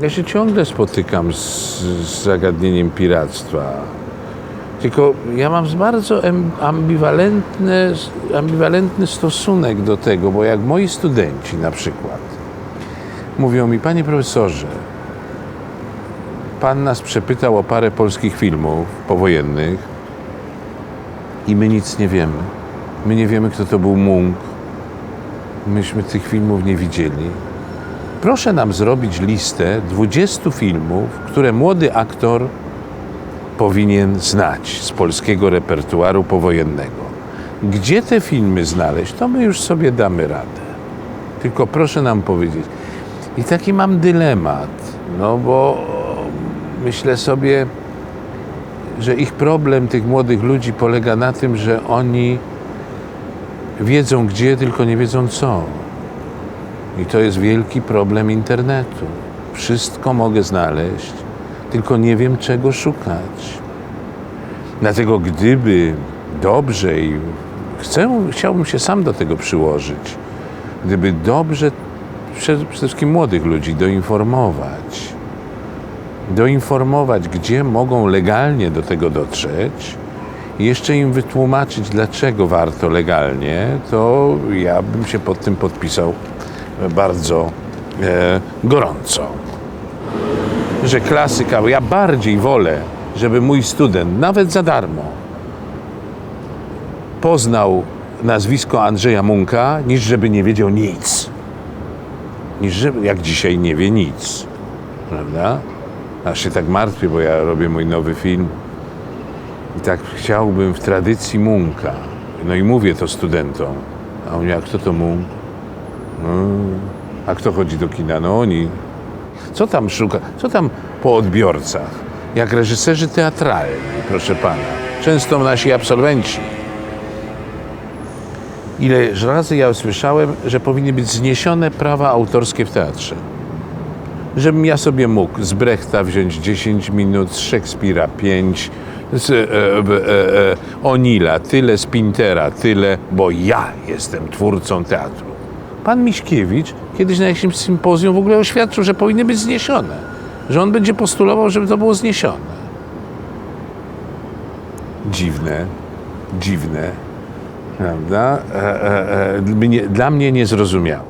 Ja się ciągle spotykam z, z zagadnieniem piractwa. Tylko ja mam bardzo ambiwalentny, ambiwalentny stosunek do tego, bo jak moi studenci na przykład mówią mi, panie profesorze, pan nas przepytał o parę polskich filmów powojennych i my nic nie wiemy. My nie wiemy, kto to był Munk. Myśmy tych filmów nie widzieli. Proszę nam zrobić listę 20 filmów, które młody aktor powinien znać z polskiego repertuaru powojennego. Gdzie te filmy znaleźć, to my już sobie damy radę. Tylko proszę nam powiedzieć. I taki mam dylemat, no bo myślę sobie, że ich problem, tych młodych ludzi, polega na tym, że oni wiedzą gdzie, tylko nie wiedzą co. I to jest wielki problem internetu. Wszystko mogę znaleźć, tylko nie wiem czego szukać. Dlatego gdyby dobrze i chcę, chciałbym się sam do tego przyłożyć, gdyby dobrze przede wszystkim młodych ludzi doinformować, doinformować, gdzie mogą legalnie do tego dotrzeć i jeszcze im wytłumaczyć, dlaczego warto legalnie, to ja bym się pod tym podpisał bardzo e, gorąco. Że klasyka, ja bardziej wolę, żeby mój student, nawet za darmo, poznał nazwisko Andrzeja Munka, niż żeby nie wiedział nic. Niż żeby, jak dzisiaj nie wie nic. Prawda? Aż się tak martwię, bo ja robię mój nowy film i tak chciałbym w tradycji Munka. No i mówię to studentom. A oni, a kto to Munk? No, a kto chodzi do kina? No oni. Co tam szuka? Co tam po odbiorcach? Jak reżyserzy teatralni, proszę pana. Często nasi absolwenci. Ileż razy ja usłyszałem, że powinny być zniesione prawa autorskie w teatrze. Żebym ja sobie mógł z Brechta wziąć 10 minut, z Szekspira 5, z e, e, e, Onila tyle, z Pintera tyle, bo ja jestem twórcą teatru. Pan Miśkiewicz kiedyś na jakimś sympozjum w ogóle oświadczył, że powinny być zniesione. Że on będzie postulował, żeby to było zniesione. Dziwne, dziwne, prawda? E, e, e, dla mnie niezrozumiałe.